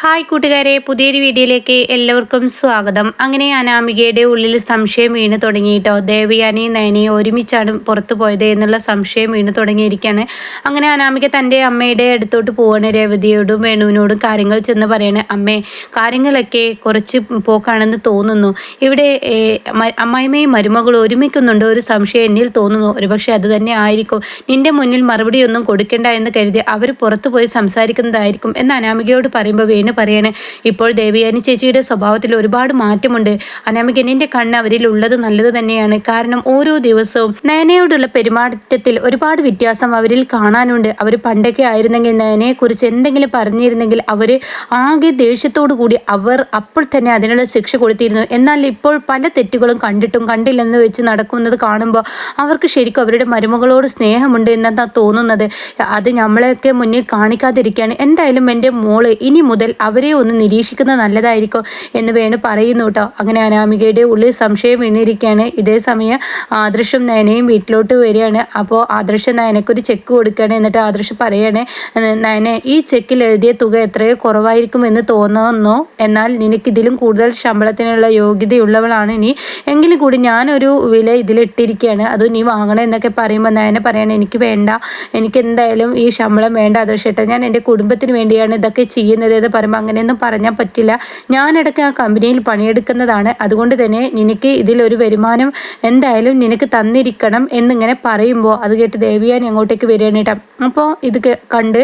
Hi കൂട്ടുകാരെ പുതിയൊരു വീഡിയോയിലേക്ക് എല്ലാവർക്കും സ്വാഗതം. അങ്ങനെ അനാമികയുടെ ഉള്ളിൽ സംശയം വീണ് തുടങ്ങിയിട്ടോ? ദേവയാനിയും നയനി ഒരുമിച്ചാണ് പുറത്തു പോയത് എന്നുള്ള സംശയം വീണ് തുടങ്ങിയിരിക്കുകയാണ് അങ്ങനെ അനാമിക തന്റെ അമ്മയുടെ അടുത്തോട്ട് പോവാണ്. രേവതിയോടും വേണുവിനോടും കാര്യങ്ങൾ ചെന്ന് പറയണേ അമ്മേ കാര്യങ്ങളൊക്കെ കുറച്ച് പോക്കാണെന്ന് തോന്നുന്നു. ഇവിടെ അമ്മായിമ്മയും മരുമകളും ഒരുമിക്കുന്നുണ്ട്. ഒരു സംശയം എന്നിൽ തോന്നുന്നു. ഒരുപക്ഷെ അത് തന്നെ ആയിരിക്കും. നിന്റെ മുന്നിൽ മറുപടിയൊന്നും കൊടുക്കേണ്ട എന്ന് കരുതി അവർ പുറത്തു പോയി സംസാരിക്കുന്നതായിരിക്കും എന്ന് അനാമികയോട് പറയുമ്പോൾ വേണു പറയാണ് ഇപ്പോൾ ദേവിയാനി ചേച്ചിയുടെ സ്വഭാവത്തിൽ ഒരുപാട് മാറ്റമുണ്ട്. അനാമിക നിന്റെ കണ്ണ് അവരിൽ ഉള്ളത് നല്ലത് തന്നെയാണ്. കാരണം ഓരോ ദിവസവും നയനയോടുള്ള പെരുമാറ്റത്തിൽ ഒരുപാട് വ്യത്യാസം അവരിൽ കാണാനുണ്ട്. അവർ പണ്ടൊക്കെ ആയിരുന്നെങ്കിൽ നയനയെ കുറിച്ച് എന്തെങ്കിലും പറഞ്ഞിരുന്നെങ്കിൽ അവർ ആകെ ദേഷ്യത്തോടു കൂടി അവർ അപ്പോൾ തന്നെ അതിനുള്ള ശിക്ഷ കൊടുത്തിരുന്നു. എന്നാൽ ഇപ്പോൾ പല തെറ്റുകളും കണ്ടിട്ടും കണ്ടില്ലെന്ന് വെച്ച് നടക്കുന്നത് കാണുമ്പോൾ അവർക്ക് ശരിക്കും അവരുടെ മരുമകളോട് സ്നേഹമുണ്ട് എന്നാ തോന്നുന്നത്. അത് നമ്മളെയൊക്കെ മുന്നിൽ കാണിക്കാതിരിക്കുകയാണ്. എന്തായാലും എന്റെ മോൾ ഇനി മുതൽ അവരെ ഒന്ന് നിരീക്ഷിക്കുന്നത് നല്ലതായിരിക്കും എന്ന് വേണു പറയുന്നു കേട്ടോ. അങ്ങനെ അനാമികയുടെ ഉള്ളിൽ സംശയം വീണിരിക്കുകയാണ് ഇതേ സമയം ആദർശം നയനയും വീട്ടിലോട്ട് വരികയാണ്. അപ്പോൾ ആദർശം നയനക്കൊരു ചെക്ക് കൊടുക്കുകയാണ്. എന്നിട്ട് ആദർശം പറയുകയാണ് നയനെ ഈ ചെക്കിൽ എഴുതിയ തുക എത്രയോ കുറവായിരിക്കും എന്ന് തോന്നുന്നു. എന്നാൽ നിനക്കിതിലും കൂടുതൽ ശമ്പളത്തിനുള്ള യോഗ്യതയുള്ളവളാണ് നീ. എങ്കിലും കൂടി ഞാനൊരു വില ഇതിലിട്ടിരിക്കുകയാണ്. അത് നീ വാങ്ങണം എന്നൊക്കെ പറയുമ്പോൾ നയന പറയണം എനിക്ക് വേണ്ട. എനിക്ക് എന്തായാലും ഈ ശമ്പളം വേണ്ട ആദർശേട്ട ഞാൻ എന്റെ കുടുംബത്തിന് വേണ്ടിയാണ് ഇതൊക്കെ ചെയ്യുന്നത് എന്ന് അങ്ങനെയൊന്നും പറഞ്ഞാൽ പറ്റില്ല. ഞാനിടയ്ക്ക് ആ കമ്പനിയിൽ പണിയെടുക്കുന്നതാണ്. അതുകൊണ്ട് തന്നെ നിനക്ക് ഇതിലൊരു വരുമാനം എന്തായാലും നിനക്ക് തന്നിരിക്കണം എന്നിങ്ങനെ പറയുമ്പോൾ അത് കേട്ട് ദേവിയാൻ എങ്ങോട്ടേക്ക് വരികയാണ് അപ്പോൾ ഇത് കണ്ട്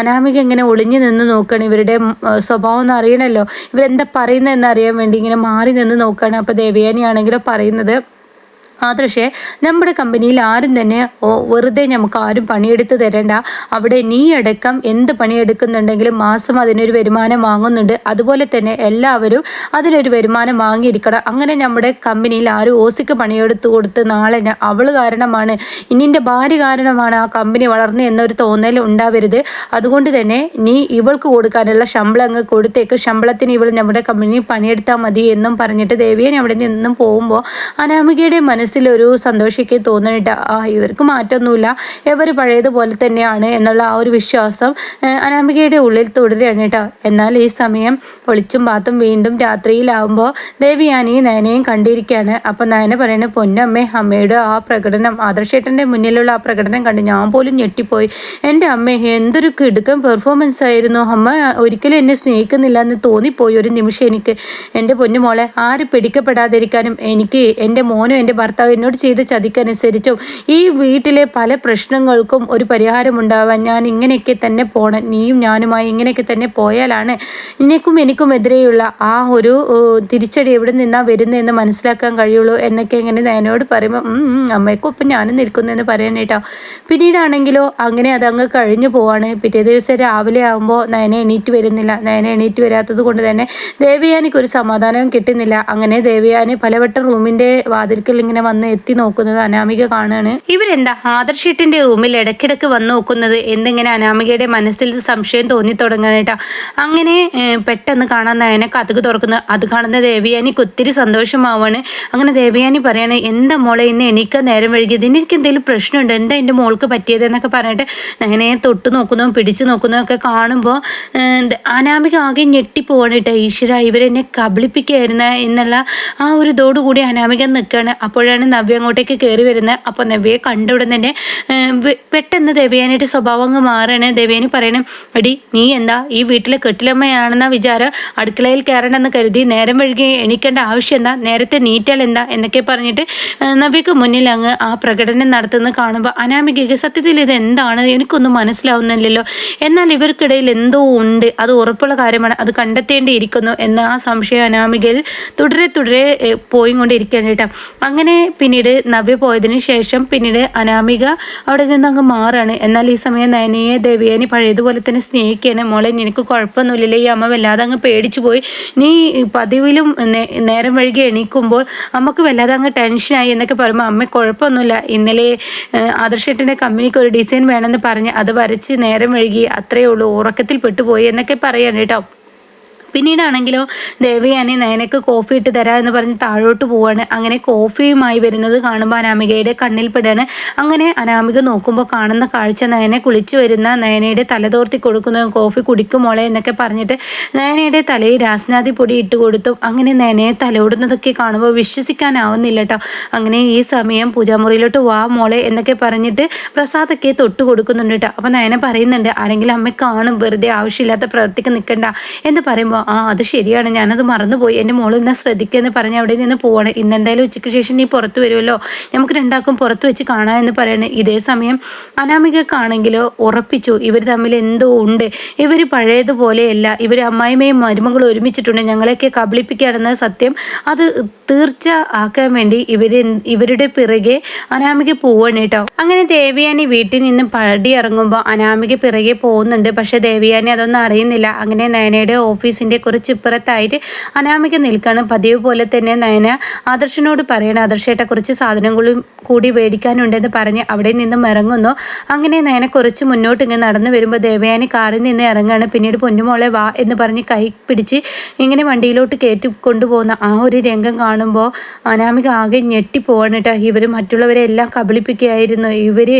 അനാമിക ഇങ്ങനെ ഒളിഞ്ഞു നിന്ന് നോക്കുകയാണ് ഇവരുടെ സ്വഭാവം എന്ന് അറിയണമല്ലോ ഇവരെന്താ പറയുന്നതെന്ന് അറിയാൻ വേണ്ടി ഇങ്ങനെ മാറി നിന്ന് നോക്കുകയാണ് അപ്പോൾ ദേവിയാനി ആണെങ്കിലോ പറയുന്നത് ആദർശേ നമ്മുടെ കമ്പനിയിൽ ആരും തന്നെ വെറുതെ നമുക്ക് ആരും പണിയെടുത്ത് തരേണ്ട. അവിടെ നീ അടക്കം എന്ത് പണിയെടുക്കുന്നുണ്ടെങ്കിലും മാസം അതിനൊരു വരുമാനം വാങ്ങുന്നുണ്ട്. അതുപോലെ തന്നെ എല്ലാവരും അതിനൊരു വരുമാനം വാങ്ങിയിരിക്കണം. അങ്ങനെ നമ്മുടെ കമ്പനിയിൽ ആരും ഓസിക്ക് പണിയെടുത്ത് കൊടുത്ത് നാളെ അവൾ കാരണമാണ്. ഇനിന്റെ ഭാര്യ കാരണമാണ് ആ കമ്പനി വളർന്നു എന്നൊരു തോന്നൽ ഉണ്ടാവരുത്. അതുകൊണ്ട് തന്നെ നീ ഇവൾക്ക് കൊടുക്കാനുള്ള ശമ്പളം അങ്ങ് കൊടുത്തേക്ക്. ശമ്പളത്തിന് ഇവൾ നമ്മുടെ കമ്പനി പണിയെടുത്താൽ മതി എന്നും പറഞ്ഞിട്ട് ദേവിയൻ അവിടെ നിന്നും പോകുമ്പോൾ അനാമികയുടെ മനസ്സ് മനസ്സിലൊരു സന്തോഷിക്ക് തോന്നിയിട്ട് ആ ഇവർക്ക് മാറ്റമൊന്നുമില്ല ഇവർ പഴയതുപോലെ തന്നെയാണ് എന്നുള്ള ആ ഒരു വിശ്വാസം അനാമികയുടെ ഉള്ളിൽ തുടരുകയാണ് കേട്ടോ. എന്നാൽ ഈ സമയം ഒളിച്ചും പാത്തും വീണ്ടും രാത്രിയിലാവുമ്പോൾ ദേവിയാനി നയനയും കണ്ടിരിക്കുകയാണ് അപ്പം നയന പറയുന്നത് പൊന്നമ്മേ അമ്മയുടെ ആ പ്രകടനം ആദർശേട്ടന്റെ മുന്നിലുള്ള ആ പ്രകടനം കണ്ട് ഞാൻ പോലും ഞെട്ടിപ്പോയി. എന്റെ അമ്മ എന്തൊരു കിടുക്കൻ പെർഫോമൻസ് ആയിരുന്നു. അമ്മ ഒരിക്കലും എന്നെ സ്നേഹിക്കുന്നില്ല എന്ന് തോന്നിപ്പോയി ഒരു നിമിഷം എനിക്ക്. എന്റെ പൊന്നുമോളെ ആര് പിടിക്കപ്പെടാതിരിക്കാനും എനിക്ക് എന്റെ മോനും എന്റെ ഭർത്താവ് ഭർത്താവ് എന്നോട് ചെയ്ത ചതിക്കനുസരിച്ചും ഈ വീട്ടിലെ പല പ്രശ്നങ്ങൾക്കും ഒരു പരിഹാരം ഉണ്ടാവാൻ ഞാൻ ഇങ്ങനെയൊക്കെ തന്നെ പോണം. നീയും ഞാനുമായി ഇങ്ങനെയൊക്കെ തന്നെ പോയാലാണ് ഇനിക്കും എനിക്കും എതിരെയുള്ള ആ ഒരു തിരിച്ചടി എവിടെ നിന്നാ വരുന്നതെന്ന് മനസ്സിലാക്കാൻ കഴിയുള്ളൂ എന്നൊക്കെ ഇങ്ങനെ എന്നോട് പറയുമ്പോൾ അമ്മയ്ക്കും ഇപ്പം ഞാനും നിൽക്കുന്നതെന്ന് പറയാനേട്ടോ പിന്നീടാണെങ്കിലോ അങ്ങനെ അതങ്ങ് കഴിഞ്ഞു പോവാണ്. പിറ്റേ ദിവസം രാവിലെ ആകുമ്പോൾ നയനെ എണീറ്റ് വരുന്നില്ല. നയനെ എണീറ്റ് വരാത്തത് കൊണ്ട് തന്നെ ദേവയാനിക്ക് ഒരു സമാധാനവും കിട്ടുന്നില്ല. അങ്ങനെ ദേവയാനി പലവട്ടം റൂമിന്റെ വാതിൽക്കൽ ഇങ്ങനെ വന്ന് എത്തി നോക്കുന്നത് അനാമിക കാണുകയാണ് ഇവരെന്താ? ആദർശേട്ടിന്റെ റൂമിൽ ഇടയ്ക്കിടയ്ക്ക് വന്ന് നോക്കുന്നത് എന്നിങ്ങനെ അനാമികയുടെ മനസ്സിൽ സംശയം തോന്നി തുടങ്ങാനായിട്ടാ? അങ്ങനെ പെട്ടെന്ന് കാണാൻ നയനെ കഥക് തുറക്കുന്നത് അത് കാണുന്ന ദേവിയാനിക്ക് ഒത്തിരി സന്തോഷമാവാണ്. അങ്ങനെ ദേവിയാനി പറയാണ് എന്താ മോളെ ഇന്ന് എണീക്കാൻ നേരം വഴുകിയത് എനിക്ക് എന്തെങ്കിലും പ്രശ്നമുണ്ട്? എന്താ എന്റെ മോൾക്ക് പറ്റിയത്? എന്നൊക്കെ പറഞ്ഞിട്ട് നയനെ തൊട്ട് നോക്കുന്നു പിടിച്ചു നോക്കുന്നു ഒക്കെ കാണുമ്പോൾ അനാമിക ആകെ ഞെട്ടിപ്പോവാണ് കേട്ടോ. ഈശ്വര ഇവരെന്നെ കബളിപ്പിക്കുകയായിരുന്ന എന്നുള്ള ആ ഒരു ഇതോടുകൂടി അനാമിക നിൽക്കുകയാണ് അപ്പോഴാണ് അപ്പോഴാണ് നവ്യ അങ്ങോട്ടേക്ക് കയറി വരുന്നത്. അപ്പോൾ നവ്യയെ കണ്ട ഉടൻ തന്നെ പെട്ടെന്ന് ദേവയാനിയുടെ സ്വഭാവം അങ്ങ് മാറാണ് ദേവയാനി പറയണം എടി നീ എന്താ ഈ വീട്ടിലെ കെട്ടിലമ്മയാണെന്ന വിചാരം? അടുക്കളയിൽ കയറണമെന്ന് കരുതി നേരം വഴുകി എണീക്കേണ്ട ആവശ്യം എന്താ? നേരത്തെ നീറ്റാൽ എന്താ? എന്നൊക്കെ പറഞ്ഞിട്ട് നവ്യക്ക് മുന്നിൽ അങ്ങ് ആ പ്രകടനം നടത്തുന്നത് കാണുമ്പോൾ അനാമികയ്ക്ക് സത്യത്തിൽ ഇത് എന്താണ്? എനിക്കൊന്നും മനസ്സിലാവുന്നില്ലല്ലോ. എന്നാൽ ഇവർക്കിടയിൽ എന്തോ ഉണ്ട്. അത് ഉറപ്പുള്ള കാര്യമാണ്. അത് കണ്ടെത്തേണ്ടിയിരിക്കുന്നു. എന്ന ആ സംശയം അനാമികയിൽ തുടരെ തുടരെ പോയി കൊണ്ടിരിക്കുകയാണ് കേട്ടോ. അങ്ങനെ പിന്നീട് നവ്യ പോയതിനു ശേഷം പിന്നീട് അനാമിക അവിടെ നിന്ന് അങ്ങ് മാറാണ്. എന്നാൽ ഈ സമയം നയനയെ ദേവിയനെ പഴയതുപോലെ തന്നെ സ്നേഹിക്കുകയാണ്. മോളെ നിനക്ക് കുഴപ്പമൊന്നുമില്ലല്ലേ ഈ അമ്മ വല്ലാതെ അങ്ങ് പേടിച്ചു പോയി. നീ പതിവിലും നേരം വഴുകി എണീക്കുമ്പോൾ അമ്മയ്ക്ക് വല്ലാതെ അങ്ങ് ടെൻഷനായി എന്നൊക്കെ പറയുമ്പോൾ അമ്മ കുഴപ്പമൊന്നുമില്ല. ഇന്നലെ ആദർശേട്ടന്റെ കമ്പനിക്ക് ഒരു ഡിസൈൻ വേണമെന്ന് പറഞ്ഞ് അത് വരച്ച് നേരം വഴുകി അത്രയേ ഉള്ളൂ. ഉറക്കത്തിൽ പെട്ടുപോയി എന്നൊക്കെ പറയാണ് കേട്ടോ. പിന്നീടാണെങ്കിലോ ദേവിയാനി നയനക്ക് കോഫി ഇട്ട് തരാ എന്ന് പറഞ്ഞ് താഴോട്ട് പോവാണ്. അങ്ങനെ കോഫിയുമായി വരുന്നത് കാണുമ്പോൾ അനാമികയുടെ കണ്ണിൽ പെടാണ്. അങ്ങനെ അനാമിക നോക്കുമ്പോൾ കാണുന്ന കാഴ്ച നയനെ കുളിച്ചു വരുന്ന നയനയുടെ തലതോർത്തി കൊടുക്കുന്ന. കോഫി കുടിക്കുമോളെ എന്നൊക്കെ പറഞ്ഞിട്ട് നയനയുടെ തലയിൽ രാസ്നാദി പൊടി ഇട്ട് കൊടുത്തു. അങ്ങനെ നയനയെ തലോടുന്നതൊക്കെ കാണുമ്പോൾ വിശ്വസിക്കാനാവുന്നില്ല കേട്ടോ അങ്ങനെ ഈ സമയം പൂജാമുറിയിലോട്ട് വാ മോളെ എന്നൊക്കെ പറഞ്ഞിട്ട് പ്രസാദൊക്കെ തൊട്ട് കൊടുക്കുന്നുണ്ട് കേട്ടോ അപ്പം നയന പറയുന്നുണ്ട് ആരെങ്കിലും അമ്മ കാണും. വെറുതെ ആവശ്യമില്ലാത്ത പ്രവർത്തിക്ക് നിൽക്കണ്ട എന്ന് പറയുമ്പോൾ ആ അത് ശരിയാണ്. ഞാനത് മറന്നുപോയി. എന്റെ മോൾ ഇന്ന് ശ്രദ്ധിക്കുക പറഞ്ഞ് അവിടെ നിന്ന് പോവാണ്. ഇന്നെന്തായാലും ഉച്ചയ്ക്ക് ശേഷം നീ പുറത്ത് വരുമല്ലോ? നമുക്ക് രണ്ടാക്കും പുറത്ത് വെച്ച് കാണാം എന്ന് ഇതേ സമയം അനാമികക്കാണെങ്കിൽ ഉറപ്പിച്ചു ഇവർ തമ്മിൽ എന്തോ ഉണ്ട്. ഇവർ പഴയതുപോലെയല്ല. ഇവർ അമ്മായിമ്മയും മരുമകളും ഒരുമിച്ചിട്ടുണ്ട്. ഞങ്ങളെയൊക്കെ കബളിപ്പിക്കുകയാണെന്ന സത്യം അത് തീർച്ച ആക്കാൻ വേണ്ടി ഇവർ ഇവരുടെ പിറകെ അനാമിക പോവാണ് കേട്ടോ. അങ്ങനെ ദേവിയാനി വീട്ടിൽ നിന്ന് പടി ഇറങ്ങുമ്പോൾ അനാമിക പിറകെ പോകുന്നുണ്ട്. പക്ഷേ ദേവിയാനി അതൊന്നും അറിയുന്നില്ല. അങ്ങനെ നയനയുടെ ഓഫീസിന്റെ കുറച്ച് ഇപ്പുറത്തായിട്ട് അനാമിക നിൽക്കണം. പതിവ് പോലെ തന്നെ നയന ആദർശനോട് പറയണം ആദർശേട്ട കുറച്ച് സാധനങ്ങളും കൂടി മേടിക്കാനുണ്ടെന്ന് പറഞ്ഞ് അവിടെ നിന്നും ഇറങ്ങുന്നു. അങ്ങനെ നയന കുറച്ച് മുന്നോട്ട് ഇങ്ങനെ നടന്നു വരുമ്പോൾ ദേവയാനി കാറിൽ നിന്ന് ഇറങ്ങുകയാണ് പിന്നീട് പൊന്നുമോളെ വാ എന്ന് പറഞ്ഞ് കൈ പിടിച്ച് ഇങ്ങനെ വണ്ടിയിലോട്ട് കയറ്റി കൊണ്ടുപോകുന്ന ആ ഒരു രംഗം കാണുമ്പോൾ അനാമിക ആകെ ഞെട്ടിപ്പോവാണ് കേട്ടോ. ഇവർ മറ്റുള്ളവരെ എല്ലാം കബളിപ്പിക്കുകയായിരുന്നു. ഇവർ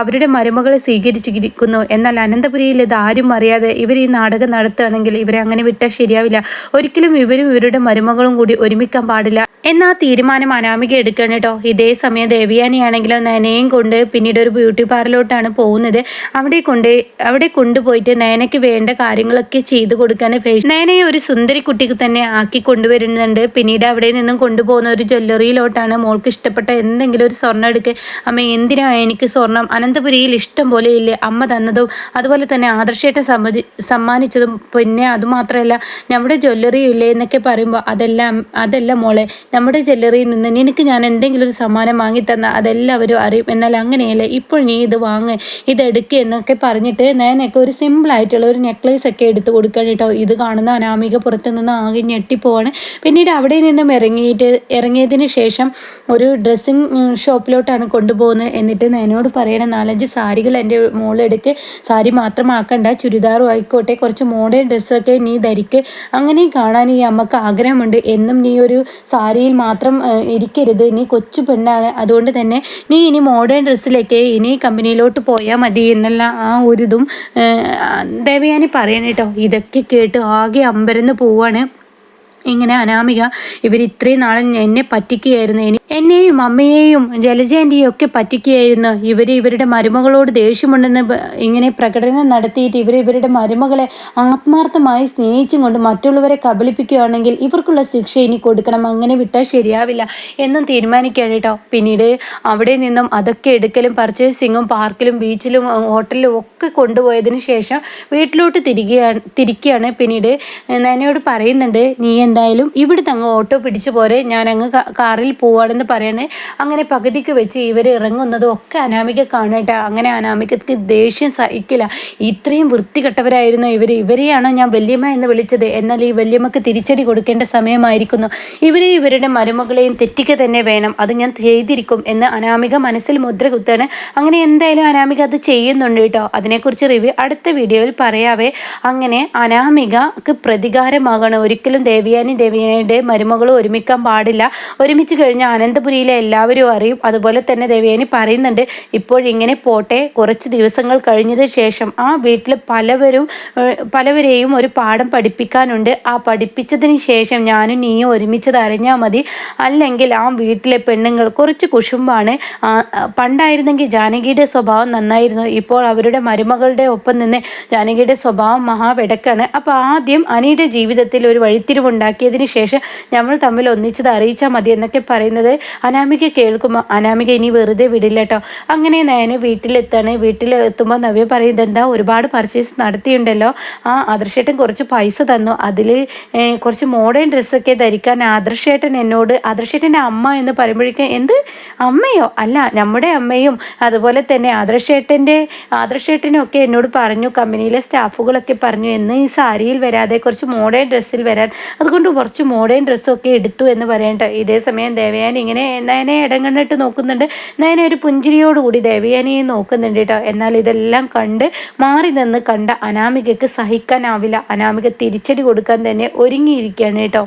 അവരുടെ മരുമകളെ സ്വീകരിച്ചിരിക്കുന്നു. എന്നാൽ അനന്തപുരിയിൽ ഇത് ആരും അറിയാതെ ഇവർ ഈ നാടകം നടത്തുകയാണെങ്കിൽ ഇവരെ അങ്ങനെ വിട്ടാൽ ശരിയാവില്ല. ഒരിക്കലും ഇവരും ഇവരുടെ മരുമകളും കൂടി ഒരുമിക്കാൻ പാടില്ല. എന്നാ തീരുമാനം അനാമിക എടുക്കണം കേട്ടോ. ഇതേ സമയം ദേവിയാനിയാണെങ്കിലും നയനയും കൊണ്ട് പിന്നീട് ഒരു ബ്യൂട്ടി പാർലറിലോട്ടാണ് പോകുന്നത്. അവിടെ കൊണ്ട് അവിടെ കൊണ്ടുപോയിട്ട് നയനയ്ക്ക് വേണ്ട കാര്യങ്ങളൊക്കെ ചെയ്തു കൊടുക്കാണ് ഫേഷ്യൽ നയനയെ ഒരു സുന്ദരി കുട്ടിക്ക് തന്നെ ആക്കി കൊണ്ടുവരുന്നുണ്ട്. പിന്നീട് അവിടെ നിന്നും കൊണ്ടുപോകുന്ന ഒരു ജ്വല്ലറിയിലോട്ടാണ് മോൾക്ക് ഇഷ്ടപ്പെട്ട എന്തെങ്കിലും ഒരു സ്വർണം എടുക്കുക അമ്മ എന്തിനാണ് എനിക്ക് സ്വർണം അനന്തപുരിയിൽ ഇഷ്ടം പോലെ ഇല്ലേ? അമ്മ തന്നതും അതുപോലെ തന്നെ ആദർശേട്ടൻ സമ്മതി സമ്മാനിച്ചതും പിന്നെ അതുമാത്രമല്ല നമ്മുടെ ജ്വല്ലറി ഇല്ലേ എന്നൊക്കെ പറയുമ്പോൾ അതെല്ലാം അതല്ല മോളെ നമ്മുടെ ജ്വല്ലറിയിൽ നിന്ന് നിനക്ക് ഞാൻ എന്തെങ്കിലും ഒരു സമ്മാനം വാങ്ങിത്തന്ന അതെല്ലാവരും അറിയും. എന്നാൽ അങ്ങനെയല്ല ഇപ്പോൾ നീ ഇത് വാങ്ങ് ഇതെടുക്കുക എന്നൊക്കെ പറഞ്ഞിട്ട് നേനൊക്കെ ഒരു സിമ്പിളായിട്ടുള്ള ഒരു നെക്ലേസ് ഒക്കെ എടുത്ത് കൊടുക്കണം കേട്ടോ. ഇത് കാണുന്ന അനാമിക പുറത്തു നിന്ന് ആകെ ഞെട്ടിപ്പോവാണ്. പിന്നീട് അവിടെ നിന്നും ഇറങ്ങിയിട്ട് ഇറങ്ങിയതിന് ശേഷം ഒരു ഡ്രസ്സിങ് ഷോപ്പിലോട്ടാണ് കൊണ്ടുപോകുന്നത് എന്നിട്ട് എന്നോട് പറയണ നാലഞ്ച് സാരികൾ എന്റെ മോളെടുക്ക്. സാരി മാത്രമാക്കണ്ട ചുരിദാറും ആയിക്കോട്ടെ കുറച്ച് മോഡേൺ ഡ്രസ്സൊക്കെ നീ ധരിക്ക്. അങ്ങനെയും കാണാൻ ഈ അമ്മയ്ക്ക് ആഗ്രഹമുണ്ട്. എന്നും നീ ഒരു സാരിയിൽ മാത്രം ഇരിക്കരുത്. നീ കൊച്ചു പെണ്ണാണ്. അതുകൊണ്ട് തന്നെ നീ ഇനി മോഡേൺ ഡ്രസ്സിലേക്ക് ഇനി കമ്പനിയിലോട്ട് പോയാൽ മതി എന്നുള്ള ആ ഒരു ഇതും ദേവയാനി പറയണേട്ടോ. ഇതൊക്കെ കേട്ട് ആകെ അമ്പരന്ന് പോവാണ്. ഇങ്ങനെ അനാമിക ഇവർ ഇത്രയും നാളെ എന്നെ പറ്റിക്കുകയായിരുന്നു. ഇനി എന്നെയും അമ്മയെയും ജലജേന്റെയും ഒക്കെ പറ്റിക്കുകയായിരുന്നു. ഇവർ ഇവരുടെ മരുമകളോട് ദേഷ്യമുണ്ടെന്ന് ഇങ്ങനെ പ്രകടനം നടത്തിയിട്ട് ഇവർ ഇവരുടെ മരുമകളെ ആത്മാർത്ഥമായി സ്നേഹിച്ചും കൊണ്ട് മറ്റുള്ളവരെ കബളിപ്പിക്കുകയാണെങ്കിൽ ഇവർക്കുള്ള ശിക്ഷ ഇനി കൊടുക്കണം. അങ്ങനെ വിട്ടാൽ ശരിയാവില്ല എന്നും തീരുമാനിക്കുകയാണ് കേട്ടോ. പിന്നീട് അവിടെ നിന്നും അതൊക്കെ എടുക്കലും പർച്ചേസിങ്ങും പാർക്കിലും ബീച്ചിലും ഹോട്ടലിലും ഒക്കെ കൊണ്ടുപോയതിന് ശേഷം വീട്ടിലോട്ട് തിരികെയാണ് തിരിക്കുകയാണ്. പിന്നീട് നനയോട് പറയുന്നുണ്ട് നീ എന്തായാലും ഇവിടുത്തെ അങ്ങ് ഓട്ടോ പിടിച്ചു പോരെ. ഞാൻ അങ്ങ് കാറിൽ പോവാണെന്ന് പറയണേ. അങ്ങനെ പകുതിക്ക് വെച്ച് ഇവർ ഇറങ്ങുന്നതും ഒക്കെ അനാമിക കാണട്ടെ. അങ്ങനെ അനാമികക്ക് ദേഷ്യം സഹിക്കില്ല. ഇത്രയും വൃത്തികെട്ടവരായിരുന്നു ഇവർ ഇവരെയാണോ ഞാൻ വല്യമ്മ എന്ന് വിളിച്ചത്? എന്നാൽ ഈ വല്യമ്മക്ക് തിരിച്ചടി കൊടുക്കേണ്ട സമയമായിരിക്കുന്നു. ഇവരെ ഇവരുടെ മരുമകളെയും തെറ്റിക്ക് തന്നെ വേണം. അത് ഞാൻ ചെയ്തിരിക്കും എന്ന് അനാമിക മനസ്സിൽ മുദ്ര കുത്താണ്. അങ്ങനെ എന്തായാലും അനാമിക അത് ചെയ്യുന്നുണ്ട് കേട്ടോ. അതിനെക്കുറിച്ച് റിവ്യൂ അടുത്ത വീഡിയോയിൽ പറയാവേ. അങ്ങനെ അനാമികക്ക് പ്രതികാരമാകണം. ഒരിക്കലും ദേവിയാനി ദേവിയാനിയുടെ മരുമകളും ഒരുമിക്കാൻ പാടില്ല. ഒരുമിച്ച് കഴിഞ്ഞാൽ അനന്തപുരിയിലെ എല്ലാവരും അറിയും. അതുപോലെ തന്നെ ദേവയാനി പറയുന്നുണ്ട് ഇപ്പോഴിങ്ങനെ പോട്ടെ. കുറച്ച് ദിവസങ്ങൾ കഴിഞ്ഞതിന് ശേഷം ആ വീട്ടിൽ പലവരും പലവരെയും ഒരു പാഠം പഠിപ്പിക്കാനുണ്ട്. ആ പഠിപ്പിച്ചതിന് ശേഷം ഞാനും നീയും ഒരുമിച്ചത് അറിഞ്ഞാൽ മതി. അല്ലെങ്കിൽ ആ വീട്ടിലെ പെണ്ണുങ്ങൾ കുറച്ച് കുശുമ്പാണ്. പണ്ടായിരുന്നെങ്കിൽ ജാനകിയുടെ സ്വഭാവം നന്നായിരുന്നു. ഇപ്പോൾ അവരുടെ മരുമകളുടെ ഒപ്പം നിന്ന് ജാനകിയുടെ സ്വഭാവം മഹാവെടക്കാണ് അപ്പോൾ ആദ്യം അനിയുടെ ജീവിതത്തിൽ ഒരു വഴിത്തിരിവുണ്ടാക്കിയതിന് ശേഷം നമ്മൾ തമ്മിൽ ഒന്നിച്ചത് അറിയിച്ചാൽ മതി എന്നൊക്കെ പറയുന്നത് അനാമിക കേൾക്കുമ്പോൾ അനാമിക ഇനി വെറുതെ വിടില്ല കേട്ടോ അങ്ങനെ നയന് വീട്ടിലെത്താണ്. വീട്ടിലെത്തുമ്പോൾ നവ്യ പറയുന്നത് എന്താ ഒരുപാട് പർച്ചേസ് നടത്തിയിട്ടുണ്ടല്ലോ. ആ ആദർശേട്ടൻ കുറച്ച് പൈസ തന്നു. അതിൽ കുറച്ച് മോഡേൺ ഡ്രസ്സൊക്കെ ധരിക്കാൻ ആദർശേട്ടൻ എന്നോട് ആദർശേട്ടന്റെ അമ്മ എന്ന് പറയുമ്പോഴേക്കും എന്ത്? അമ്മയോ? അല്ല നമ്മുടെ അമ്മയും അതുപോലെ തന്നെ ആദർശേട്ടന്റെ ആദർശേട്ടനും ഒക്കെ എന്നോട് പറഞ്ഞു കമ്പനിയിലെ സ്റ്റാഫുകളൊക്കെ പറഞ്ഞു എന്ന് ഈ സാരിയിൽ വരാതെ കുറച്ച് മോഡേൺ ഡ്രസ്സിൽ വരാൻ. അതുകൊണ്ട് കൊണ്ട് കുറച്ച് മോഡേൺ ഡ്രസ്സൊക്കെ എടുത്തു എന്ന് പറയട്ടെ ഇതേ സമയം ദേവയാനി ഇങ്ങനെ നയനെ ഇടങ്ങണ്ണിട്ട് നോക്കുന്നുണ്ട്. നയനെ ഒരു പുഞ്ചിരിയോടുകൂടി ദേവയാനിയെ നോക്കുന്നുണ്ട് കേട്ടോ എന്നാൽ ഇതെല്ലാം കണ്ട് മാറി നിന്ന് കണ്ട അനാമികയ്ക്ക് സഹിക്കാനാവില്ല. അനാമിക തിരിച്ചടി കൊടുക്കാൻ തന്നെ ഒരുങ്ങിയിരിക്കുകയാണ് കേട്ടോ